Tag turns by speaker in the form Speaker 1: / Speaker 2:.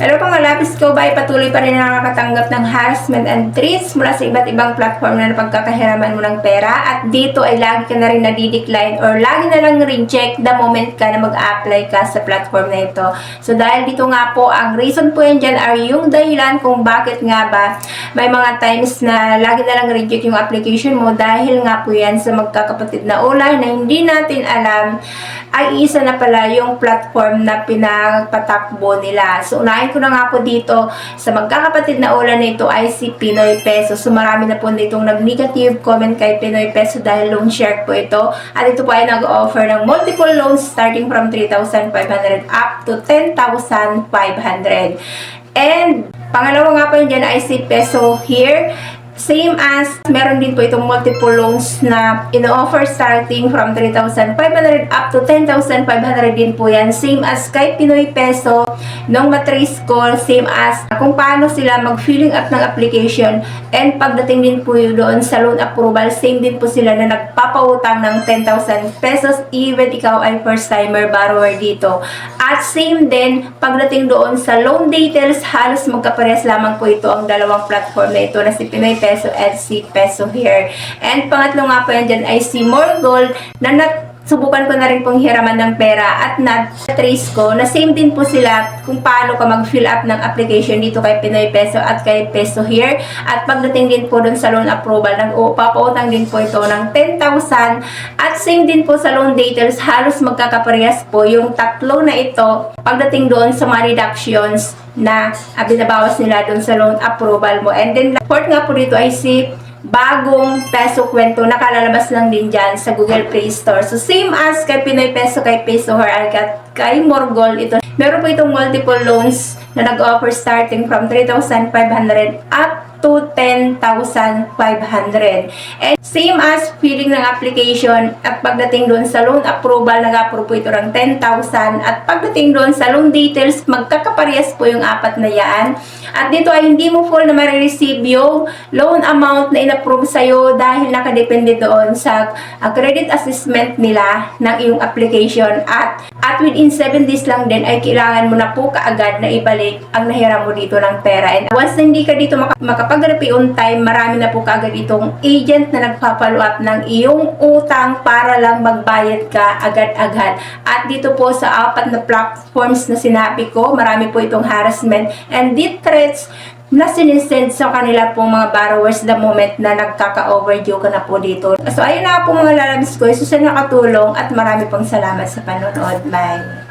Speaker 1: Po mga lapis ko ba, patuloy pa rin na nakakatanggap ng harassment and threats mula sa iba't ibang platform na napagkakahiraman mo ng pera at dito ay lagi ka na rin nadidecline or lagi na lang reject the moment ka na mag-apply ka sa platform na ito. So dahil dito nga po, ang reason po yan dyan are yung dahilan kung bakit nga ba may mga times na lagi na lang reject yung application mo dahil nga po yan sa magkakapatid na ulay na hindi natin alam ay isa na pala yung platform na pinagpatakbo nila. So, unahin ko na nga po dito sa magkakapatid na ulan na ito ay si Pinoy Peso. So, marami na po ditong nag-negative comment kay Pinoy Peso dahil loan share po ito. At ito po ay nag-offer ng multiple loans starting from 3,500 up to 10,500. And, pangalawa nga po yun dyan ay si Peso here. Same as, meron din po itong multiple loans na ino-offer starting from 3,500 up to 10,500 din po yan. Same as kay Pinoy Peso, nung matrace ko, same as kung paano sila mag-filling up ng application and pagdating din po yun doon sa loan approval, same din po sila na nagpapautang ng 10,000 pesos even ikaw ay first timer borrower dito. At same din, pagdating doon sa loan details, halos magkaparehas lamang po ito ang dalawang platform na ito na si Pinoy Peso at si Peso Here. And pangatlo nga po yan dyan ay si More Gold na nat subukan ko na rin pong hiraman ng pera at na-trace ko na same din po sila kung paano ka mag-fill up ng application dito kay Pinoy Peso at kay Peso Here. At pagdating din po dun sa loan approval, nag papautang din po ito ng 10,000 at same din po sa loan details, halos magkakaparehas po yung tatlo na ito pagdating doon sa mga reductions na binabawas nila doon sa loan approval mo. And then, fourth nga po dito ay si bagong peso kwento nakalalabas lang din dyan sa Google Play Store. So, same as kay Pinoy Peso, kay Peso Her, at kay Morgol, ito. Meron po itong multiple loans na nag-offer starting from 3,500 up to 10,500. And same as filling ng application at pagdating doon sa loan approval, nag-approve po ito ng 10,000 at pagdating doon sa loan details, magkakaparehas po yung apat na yan. At dito ay hindi mo full na marireceive yung loan amount na in-approve sa'yo dahil nakadepende doon sa credit assessment nila ng iyong application at at within 7 days lang din ay kailangan mo na po kaagad na ibalik ang nahiram mo dito ng pera. And once na hindi ka dito maka- makapag-repay on time, marami na po kaagad itong agent na nagpa-follow up ng iyong utang para lang magbayad ka agad-agad. At dito po sa apat na platforms na sinabi ko, marami po itong harassment and death threats na sinisend sa kanila pong mga borrowers the moment na nagkaka-overdue ka na po dito. So, ayun na po mga lalabs ko. Susunod na katulong at marami pong salamat sa panonood. Bye!